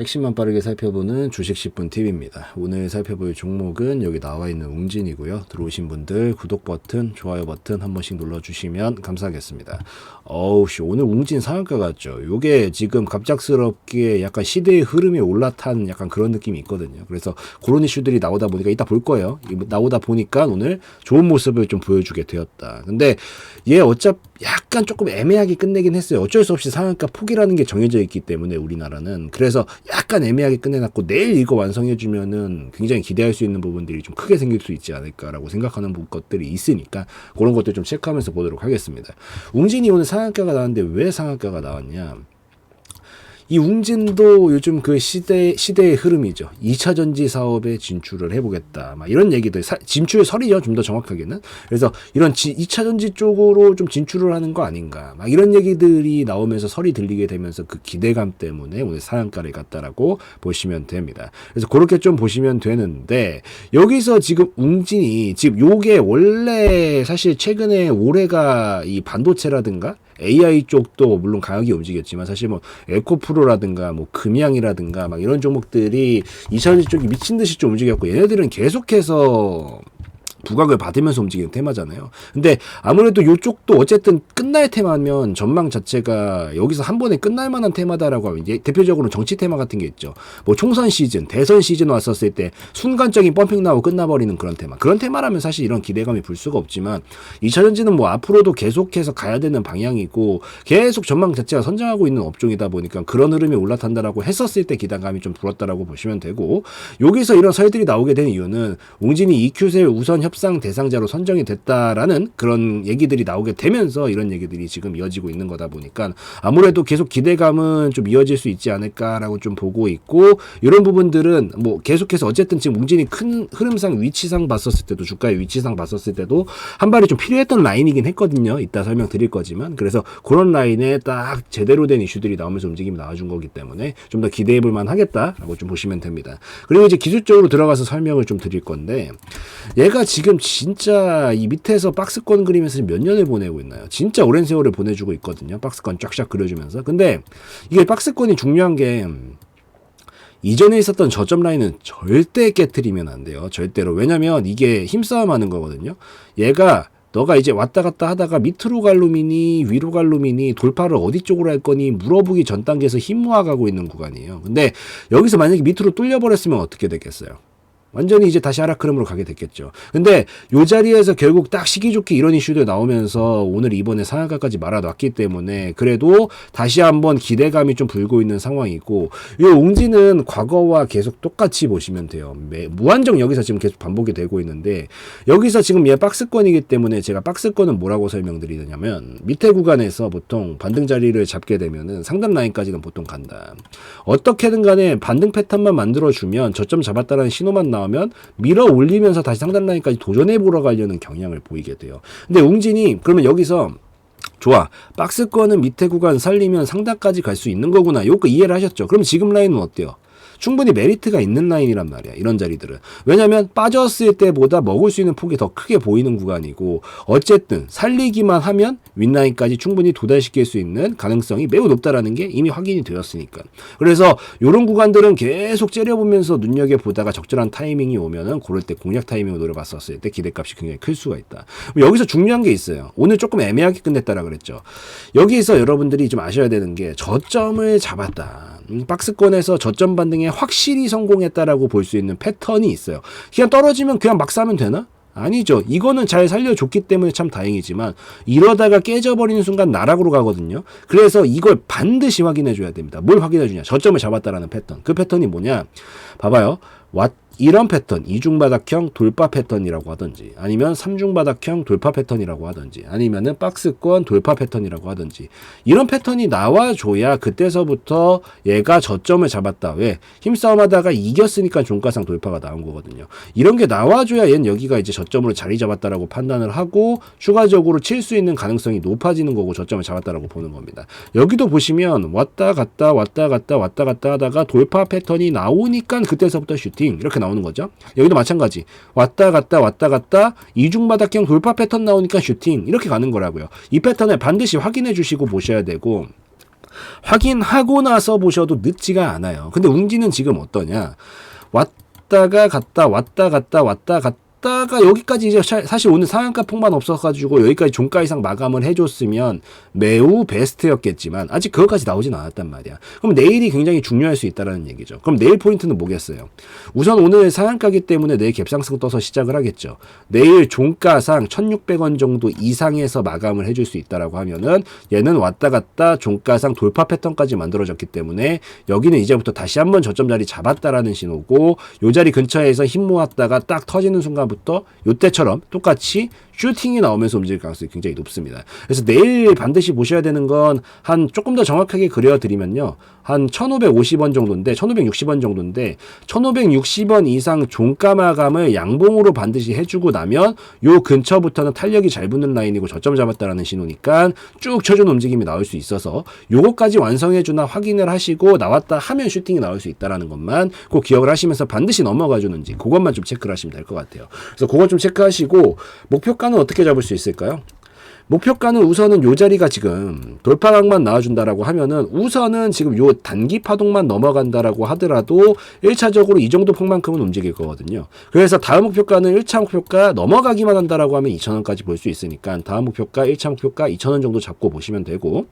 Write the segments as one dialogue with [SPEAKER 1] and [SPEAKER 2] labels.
[SPEAKER 1] 핵심만 빠르게 살펴보는 주식 10분 팁입니다. 오늘 살펴볼 종목은 여기 나와 있는 웅진이고요. 들어오신 분들 구독 버튼, 좋아요 버튼 한 번씩 눌러주시면 감사하겠습니다. 어우씨, 오늘 웅진 상한가 같죠? 요게 지금 갑작스럽게 약간 시대의 흐름에 올라탄 약간 그런 느낌이 있거든요. 그래서 그런 이슈들이 나오다 보니까 이따 볼 거예요. 이거 나오다 보니까 오늘 좋은 모습을 좀 보여주게 되었다. 근데 얘 어차피 약간 조금 애매하게 끝내긴 했어요. 어쩔 수 없이 상한가 폭이라는 게 정해져 있기 때문에 우리나라는. 그래서 약간 애매하게 끝내놨고 내일 이거 완성해주면은 굉장히 기대할 수 있는 부분들이 좀 크게 생길 수 있지 않을까라고 생각하는 부- 것들이 있으니까 그런 것들 좀 체크하면서 보도록 하겠습니다. 웅진이 오늘 상한가가 나왔는데 왜 상한가가 나왔냐? 이 웅진도 요즘 그 시대 시대의 흐름이죠. 2차 전지 사업에 진출을 해보겠다. 막 이런 얘기들 사- 진출설이죠. 좀 더 정확하게는. 그래서 이런 지, 2차 전지 쪽으로 좀 진출을 하는 거 아닌가. 막 이런 얘기들이 나오면서 설이 들리게 되면서 그 기대감 때문에 오늘 상한가를 갔다라고 보시면 됩니다. 그래서 그렇게 좀 보시면 되는데 여기서 지금 웅진이 지금 요게 원래 사실 최근에 올해가 이 반도체라든가 AI 쪽도 물론 강하게 움직였지만 사실 뭐 에코프로라든가 뭐 금양이라든가 막 이런 종목들이 이차전지 쪽이 미친 듯이 좀 움직였고 얘네들은 계속해서 부각을 받으면서 움직이는 테마잖아요. 근데 아무래도 이쪽도 어쨌든 끝날 테마면 전망 자체가 여기서 한 번에 끝날 만한 테마다라고 하면 이제 대표적으로 정치 테마 같은 게 있죠. 뭐 총선 시즌, 대선 시즌 왔었을 때 순간적인 펌핑 나고 끝나버리는 그런 테마. 그런 테마라면 사실 이런 기대감이 불 수가 없지만 2차 전지는 뭐 앞으로도 계속해서 가야 되는 방향이고 계속 전망 자체가 선정하고 있는 업종이다 보니까 그런 흐름이 올라탄다라고 했었을 때 기대감이 좀 불었다라고 보시면 되고 여기서 이런 설들이 나오게 된 이유는 웅진이 EQ셀 우선 협상 대상자로 선정이 됐다라는 그런 얘기들이 나오게 되면서 이런 얘기들이 지금 이어지고 있는 거다 보니까 아무래도 계속 기대감은 좀 이어질 수 있지 않을까라고 좀 보고 있고 이런 부분들은 뭐 계속해서 어쨌든 지금 웅진이 큰 흐름상 위치상 봤었을 때도 주가의 위치상 봤었을 때도 한 발이 좀 필요했던 라인이긴 했거든요. 이따 설명드릴 거지만 그래서 그런 라인에 딱 제대로 된 이슈들이 나오면서 움직임이 나와준 거기 때문에 좀 더 기대해 볼 만하겠다라고 좀 보시면 됩니다. 그리고 이제 기술적으로 들어가서 설명을 좀 드릴 건데 얘가 지금 진짜 이 밑에서 박스권 그리면서 몇 년을 보내고 있나요? 진짜 오랜 세월을 보내주고 있거든요. 박스권 쫙쫙 그려주면서. 근데 이게 박스권이 중요한 게 이전에 있었던 저점 라인은 절대 깨트리면 안 돼요. 절대로. 왜냐면 이게 힘싸움 하는 거거든요. 얘가 너가 이제 왔다 갔다 하다가 밑으로 갈 놈이니 위로 갈 놈이니 돌파를 어디 쪽으로 할 거니 물어보기 전 단계에서 힘 모아가고 있는 구간이에요. 근데 여기서 만약에 밑으로 뚫려버렸으면 어떻게 됐겠어요? 완전히 이제 다시 하락 흐름으로 가게 됐겠죠. 근데 요 자리에서 결국 딱 시기 좋게 이런 이슈들 나오면서 오늘 이번에 상한가까지 말아놨기 때문에 그래도 다시 한번 기대감이 좀 불고 있는 상황이고 이 웅지는 과거와 계속 똑같이 보시면 돼요. 매, 무한정 여기서 지금 계속 반복이 되고 있는데 여기서 지금 얘 박스권이기 때문에 제가 박스권은 뭐라고 설명드리냐면 밑에 구간에서 보통 반등 자리를 잡게 되면은 상단 라인까지는 보통 간다. 어떻게든 간에 반등 패턴만 만들어주면 저점 잡았다라는 신호만 나 오면 밀어 올리면서 다시 상단 라인까지 도전해 보러 가려는 경향을 보이게 돼요. 근데 웅진이 그러면 여기서 좋아. 박스권은 밑에 구간 살리면 상단까지 갈 수 있는 거구나. 요거 이해를 하셨죠? 그럼 지금 라인은 어때요? 충분히 메리트가 있는 라인이란 말이야. 이런 자리들은. 왜냐면 빠졌을 때보다 먹을 수 있는 폭이 더 크게 보이는 구간이고 어쨌든 살리기만 하면 윗라인까지 충분히 도달시킬 수 있는 가능성이 매우 높다라는 게 이미 확인이 되었으니까. 그래서 이런 구간들은 계속 째려보면서 눈여겨보다가 적절한 타이밍이 오면은 그럴 때 공략 타이밍을 노려봤었을 때 기대값이 굉장히 클 수가 있다. 여기서 중요한 게 있어요. 오늘 조금 애매하게 끝냈다라 그랬죠. 여기서 여러분들이 좀 아셔야 되는 게 저점을 잡았다. 음, 박스권에서 저점 반등에 확실히 성공했다라고 볼 수 있는 패턴이 있어요. 그냥 떨어지면 그냥 막 사면 되나? 아니죠. 이거는 잘 살려줬기 때문에 참 다행이지만 이러다가 깨져버리는 순간 나락으로 가거든요. 그래서 이걸 반드시 확인해줘야 됩니다. 뭘 확인해주냐? 저점을 잡았다라는 패턴. 그 패턴이 뭐냐? 봐봐요. 왓 이런 패턴, 이중바닥형 돌파 패턴이라고 하든지, 아니면 삼중바닥형 돌파 패턴이라고 하든지, 아니면은 박스권 돌파 패턴이라고 하든지, 이런 패턴이 나와줘야 그때서부터 얘가 저점을 잡았다. 왜? 힘싸움 하다가 이겼으니까 종가상 돌파가 나온 거거든요. 이런 게 나와줘야 얘는 여기가 이제 저점으로 자리 잡았다라고 판단을 하고, 추가적으로 칠 수 있는 가능성이 높아지는 거고, 저점을 잡았다라고 보는 겁니다. 여기도 보시면, 왔다 갔다, 왔다 갔다, 왔다 갔다 하다가 돌파 패턴이 나오니까 그때서부터 슈팅. 이렇게 나오는 거죠. 여기도 마찬가지. 왔다 갔다 왔다 갔다 이중바닥형 돌파 패턴 나오니까 슈팅 이렇게 가는 거라고요. 이 패턴을 반드시 확인해 주시고 보셔야 되고 확인하고 나서 보셔도 늦지가 않아요. 근데 웅지는 지금 어떠냐? 왔다가 갔다 왔다 갔다 왔다 갔다 가 여기까지 이제 사- 사실 오늘 상한가 폭만 없어가지고 여기까지 종가 이상 마감을 해줬으면 매우 베스트였겠지만 아직 그것까지 나오진 않았단 말이야. 그럼 내일이 굉장히 중요할 수 있다라는 얘기죠. 그럼 내일 포인트는 뭐겠어요? 우선 오늘 상한가기 때문에 내일 갭상승 떠서 시작을 하겠죠. 내일 종가상 1,600원 정도 이상에서 마감을 해줄 수 있다라고 하면은 얘는 왔다 갔다 종가상 돌파 패턴까지 만들어졌기 때문에 여기는 이제부터 다시 한번 저점 자리 잡았다라는 신호고 요 자리 근처에서 힘 모았다가 딱 터지는 순간 부터 요때처럼 똑같이 슈팅이 나오면서 움직일 가능성이 굉장히 높습니다. 그래서 내일 반드시 보셔야 되는 건 한 조금 더 정확하게 그려드리면요. 한 1,550원 정도인데 1,560원 정도인데 1,560원 이상 종가 마감을 양봉으로 반드시 해주고 나면 요 근처부터는 탄력이 잘 붙는 라인이고 저점 잡았다라는 신호니까 쭉 쳐주는 움직임이 나올 수 있어서 요거까지 완성해주나 확인을 하시고 나왔다 하면 슈팅이 나올 수 있다라는 것만 꼭 기억을 하시면서 반드시 넘어가 주는지 그것만 좀 체크를 하시면 될 것 같아요. 그래서 그거 좀 체크하시고 목표가는 어떻게 잡을 수 있을까요? 목표가는 우선은 요 자리가 지금 돌파각만 나와준다라고 하면은 우선은 지금 요 단기 파동만 넘어간다라고 하더라도 1차적으로 이 정도 폭만큼은 움직일 거거든요. 그래서 다음 목표가는 1차 목표가 넘어가기만 한다라고 하면 2,000원까지 볼 수 있으니까 다음 목표가 1차 목표가 2,000원 정도 잡고 보시면 되고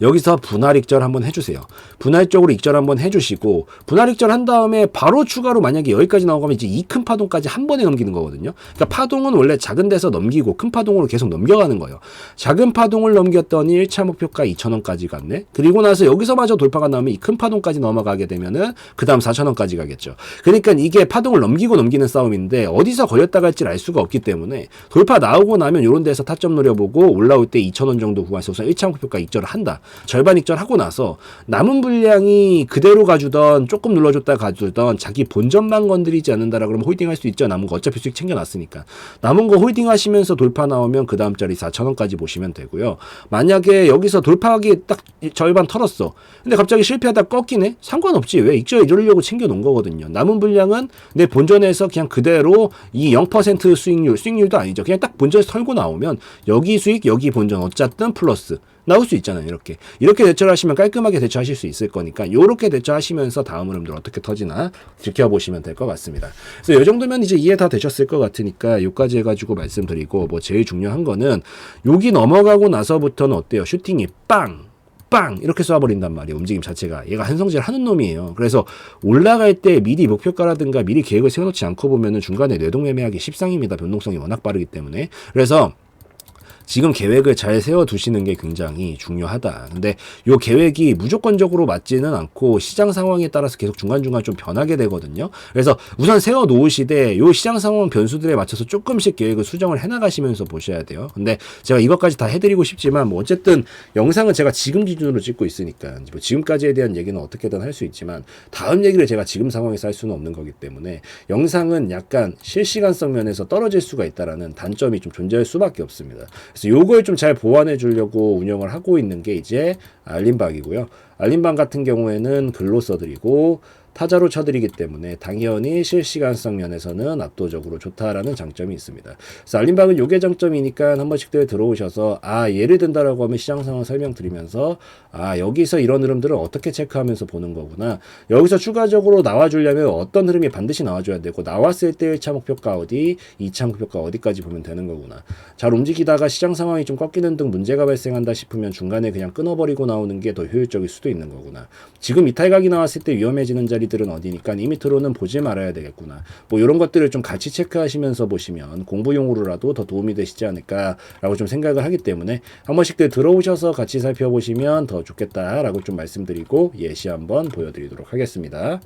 [SPEAKER 1] 여기서 분할 익절 한번 해주세요. 분할적으로 익절 한번 해주시고 분할 익절 한 다음에 바로 추가로 만약에 여기까지 나오면 이제 이 큰 파동까지 한 번에 넘기는 거거든요. 그러니까 파동은 원래 작은 데서 넘기고 큰 파동으로 계속 넘겨가는 거예요. 작은 파동을 넘겼더니 1차 목표가 2,000원까지 갔네. 그리고 나서 여기서마저 돌파가 나오면 이 큰 파동까지 넘어가게 되면은 그 다음 4,000원까지 가겠죠. 그러니까 이게 파동을 넘기고 넘기는 싸움인데 어디서 걸렸다 갈지를 알 수가 없기 때문에 돌파 나오고 나면 이런 데서 타점 노려보고 올라올 때 2,000원 정도 구간에서 우선 1차 목표가 익절을 한 다. 절반 익절하고 나서 남은 분량이 그대로 가주던 조금 눌러줬다 가주던 자기 본전만 건드리지 않는다라 그러면 홀딩할 수 있죠. 남은 거 어차피 수익 챙겨놨으니까. 남은 거 홀딩 하시면서 돌파 나오면 그 다음 자리 4,000원까지 보시면 되고요. 만약에 여기서 돌파하기 딱 절반 털었어. 근데 갑자기 실패하다 꺾이네? 상관없지. 왜 익절 이러려고 챙겨놓은 거거든요. 남은 분량은 내 본전에서 그냥 그대로 이 0% 수익률, 수익률도 아니죠. 그냥 딱 본전에서 털고 나오면 여기 수익, 여기 본전 어쨌든 플러스. 나올 수 있잖아요. 이렇게. 이렇게 대처를 하시면 깔끔하게 대처하실 수 있을 거니까 이렇게 대처하시면서 다음 흐름들 어떻게 터지나 지켜보시면 될 것 같습니다. 그래서 이 정도면 이제 이해 다 되셨을 것 같으니까 여기까지 해가지고 말씀드리고 뭐 제일 중요한 거는 여기 넘어가고 나서부터는 어때요? 슈팅이 빵! 빵 이렇게 쏴버린단 말이에요 움직임 자체가 얘가 한성질 하는 놈이에요 그래서 올라갈 때 미리 목표가라든가 미리 계획을 세워놓지 않고 보면은 중간에 뇌동매매하기 십상입니다 변동성이 워낙 빠르기 때문에 그래서 지금 계획을 잘 세워 두시는 게 굉장히 중요하다. 근데 요 계획이 무조건적으로 맞지는 않고 시장 상황에 따라서 계속 중간중간 좀 변하게 되거든요. 그래서 우선 세워 놓으시되 요 시장 상황 변수들에 맞춰서 조금씩 계획을 수정을 해 나가시면서 보셔야 돼요. 근데 제가 이것까지 다 해드리고 싶지만 뭐 어쨌든 영상은 제가 지금 기준으로 찍고 있으니까 뭐 지금까지에 대한 얘기는 어떻게든 할 수 있지만 다음 얘기를 제가 지금 상황에서 할 수는 없는 거기 때문에 영상은 약간 실시간성 면에서 떨어질 수가 있다라는 단점이 좀 존재할 수밖에 없습니다. 그래서 요걸 좀 잘 보완해 주려고 운영을 하고 있는 게 이제 알림방이고요. 알림방 같은 경우에는 글로 써드리고 타자로 쳐드리기 때문에 당연히 실시간성 면에서는 압도적으로 좋다라는 장점이 있습니다. 그래서 알림방은 요게 장점이니까 한 번씩들 들어오셔서 아 예를 든다라고 하면 시장 상황 설명드리면서 아 여기서 이런 흐름들을 어떻게 체크하면서 보는 거구나. 여기서 추가적으로 나와주려면 어떤 흐름이 반드시 나와줘야 되고 나왔을 때 1차 목표가 어디, 2차 목표가 어디까지 보면 되는 거구나. 잘 움직이다가 시장 상황이 좀 꺾이는 등 문제가 발생한다 싶으면 중간에 그냥 끊어버리고 나오는 게 더 효율적일 수도 있는 거구나. 지금 이탈각이 나왔을 때 위험해지는 자리 들은 어디니까 이 밑으로는 보지 말아야 되겠구나. 뭐 이런 것들을 좀 같이 체크하시면서 보시면 공부용으로라도 더 도움이 되시지 않을까라고 좀 생각을 하기 때문에 한 번씩 들 들어오셔서 같이 살펴보시면 더 좋겠다라고 좀 말씀드리고 예시 한번 보여드리도록 하겠습니다.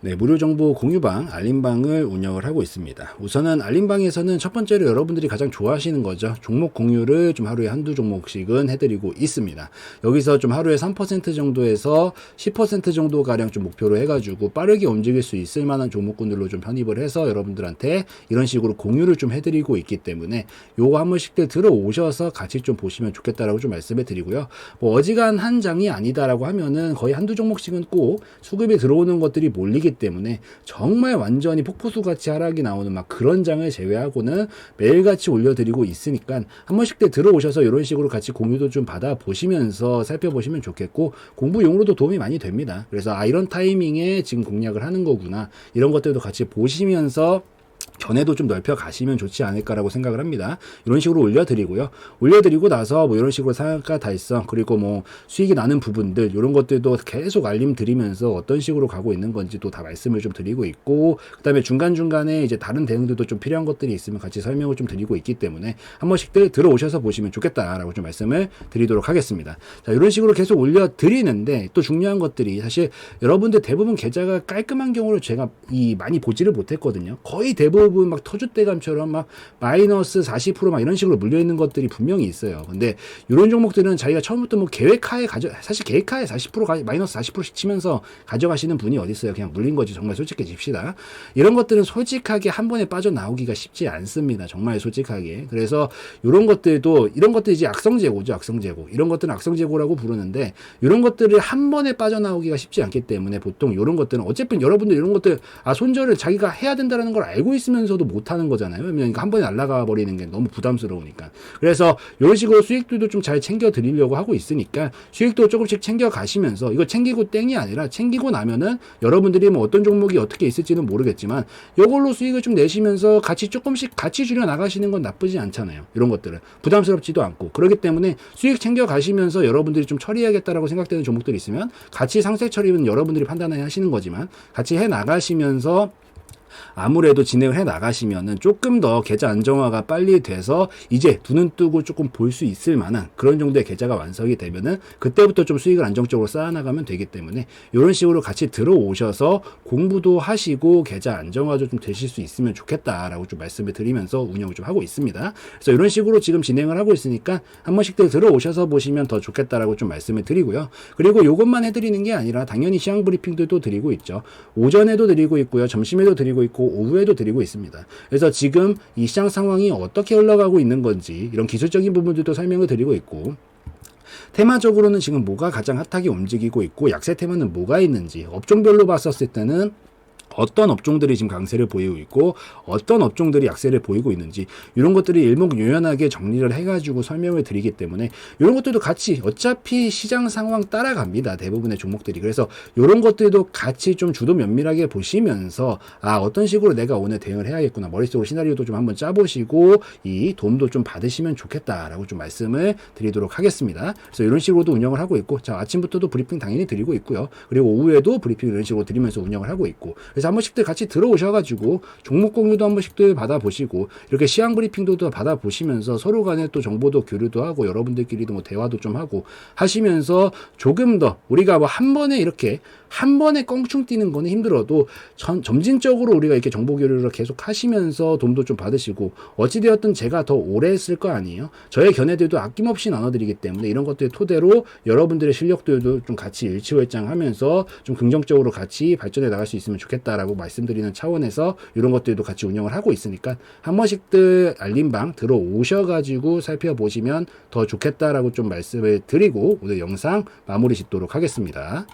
[SPEAKER 1] 네, 무료 정보 공유방, 알림방을 운영을 하고 있습니다. 우선은 알림방에서는 첫 번째로 여러분들이 가장 좋아하시는 거죠. 종목 공유를 좀 하루에 한두 종목씩은 해드리고 있습니다. 여기서 좀 하루에 3% 정도에서 10% 정도 가량 좀 목표로 해가지고 빠르게 움직일 수 있을 만한 종목군들로 좀 편입을 해서 여러분들한테 이런 식으로 공유를 좀 해드리고 있기 때문에 요거 한 번씩들 들어오셔서 같이 좀 보시면 좋겠다라고 좀 말씀을 드리고요. 뭐 어지간 한 장이 아니다라고 하면은 거의 한두 종목씩은 꼭 수급이 들어오는 것들이 몰리게 아니기 때문에 정말 완전히 폭포수 같이 하락이 나오는 막 그런 장을 제외하고는 매일같이 올려드리고 있으니까 한 번씩 때 들어오셔서 이런 식으로 같이 공유도 좀 받아 보시면서 살펴보시면 좋겠고 공부용으로도 도움이 많이 됩니다. 그래서 아 이런 타이밍에 지금 공략을 하는 거구나 이런 것들도 같이 보시면서 견해도 좀 넓혀 가시면 좋지 않을까라고 생각을 합니다. 이런 식으로 올려드리고요. 올려드리고 나서 뭐 이런 식으로 상한가 달성 그리고 뭐 수익이 나는 부분들 이런 것들도 계속 알림 드리면서 어떤 식으로 가고 있는 건지도 다 말씀을 좀 드리고 있고 그다음에 중간 중간에 이제 다른 대응들도 좀 필요한 것들이 있으면 같이 설명을 좀 드리고 있기 때문에 한 번씩들 들어오셔서 보시면 좋겠다라고 좀 말씀을 드리도록 하겠습니다. 자 이런 식으로 계속 올려드리는데 또 중요한 것들이 사실 여러분들 대부분 계좌가 깔끔한 경우를 제가 이 많이 보지를 못했거든요. 거의 대부분 막 터줏대감처럼 막 마이너스 40%막 이런 식으로 물려 있는 것들이 분명히 있어요. 근데 이런 종목들은 자기가 처음부터 뭐 계획하에 가져 사실 계획하에 40% 가, 마이너스 40%씩 치면서 가져가시는 분이 어디 있어요? 그냥 물린 거지. 정말 솔직해집시다. 이런 것들은 솔직하게 한 번에 빠져 나오기가 쉽지 않습니다. 정말 솔직하게. 그래서 이런 것들도 이런 것들이 이제 악성재고죠. 악성재고. 이런 것들은 악성재고라고 부르는데 이런 것들을 한 번에 빠져나오기가 쉽지 않기 때문에 보통 이런 것들은 어쨌든 여러분들 이런 것들 아 손절을 자기가 해야 된다는 걸 알고 있으면 서도 못 하는 거잖아요. 그러니까 한 번에 날아가 버리는 게 너무 부담스러우니까. 그래서 이런 식으로 수익들도 좀 잘 챙겨 드리려고 하고 있으니까 수익도 조금씩 챙겨 가시면서 이거 챙기고 땡이 아니라 챙기고 나면은 여러분들이 뭐 어떤 종목이 어떻게 있을지는 모르겠지만 이걸로 수익을 좀 내시면서 같이 조금씩 같이 줄여 나가시는 건 나쁘지 않잖아요. 이런 것들은 부담스럽지도 않고 그렇기 때문에 수익 챙겨 가시면서 여러분들이 좀 처리해야겠다라고 생각되는 종목들이 있으면 같이 상세 처리는 여러분들이 판단해 하시는 거지만 같이 해 나가시면서 아무래도 진행을 해 나가시면은 조금 더 계좌 안정화가 빨리 돼서 이제 두 눈 뜨고 조금 볼 수 있을 만한 그런 정도의 계좌가 완성이 되면은 그때부터 좀 수익을 안정적으로 쌓아나가면 되기 때문에 이런 식으로 같이 들어오셔서 공부도 하시고 계좌 안정화도 좀 되실 수 있으면 좋겠다라고 좀 말씀을 드리면서 운영을 좀 하고 있습니다. 그래서 이런 식으로 지금 진행을 하고 있으니까 한 번씩들 들어오셔서 보시면 더 좋겠다라고 좀 말씀을 드리고요. 그리고 이것만 해드리는 게 아니라 당연히 시황 브리핑들도 드리고 있죠. 오전에도 드리고 있고요. 점심에도 드리고 있고 오후에도 드리고 있습니다. 그래서 지금 이 시장 상황이 어떻게 흘러가고 있는 건지 이런 기술적인 부분들도 설명을 드리고 있고 테마적으로는 지금 뭐가 가장 핫하게 움직이고 있고 약세 테마는 뭐가 있는지 업종별로 봤었을 때는 어떤 업종들이 지금 강세를 보이고 있고 어떤 업종들이 약세를 보이고 있는지 이런 것들이 일목요연하게 정리를 해가지고 설명을 드리기 때문에 이런 것들도 같이 어차피 시장 상황 따라갑니다. 대부분의 종목들이. 그래서 이런 것들도 같이 좀 주도 면밀하게 보시면서 아 어떤 식으로 내가 오늘 대응을 해야겠구나. 머릿속으로 시나리오도 좀 한번 짜보시고 이 도움도 좀 받으시면 좋겠다라고 좀 말씀을 드리도록 하겠습니다. 그래서 이런 식으로도 운영을 하고 있고 자 아침부터도 브리핑 당연히 드리고 있고요. 그리고 오후에도 브리핑 이런 식으로 드리면서 운영을 하고 있고 그래서 한 번씩들 같이 들어오셔가지고 종목 공유도 한 번씩들 받아보시고 이렇게 시황 브리핑도 또 받아보시면서 서로 간에 또 정보도 교류도 하고 여러분들끼리도 뭐 대화도 좀 하고 하시면서 조금 더 우리가 뭐 한 번에 이렇게 한 번에 껑충 뛰는 거는 힘들어도 전, 점진적으로 우리가 이렇게 정보 교류를 계속 하시면서 도움도 좀 받으시고 어찌되었든 제가 더 오래 했을 거 아니에요. 저의 견해들도 아낌없이 나눠드리기 때문에 이런 것들 토대로 여러분들의 실력들도 좀 같이 일치월장하면서 좀 긍정적으로 같이 발전해 나갈 수 있으면 좋겠다라고 말씀드리는 차원에서 이런 것들도 같이 운영을 하고 있으니까 한 번씩들 알림방 들어오셔가지고 살펴보시면 더 좋겠다라고 좀 말씀을 드리고 오늘 영상 마무리 짓도록 하겠습니다.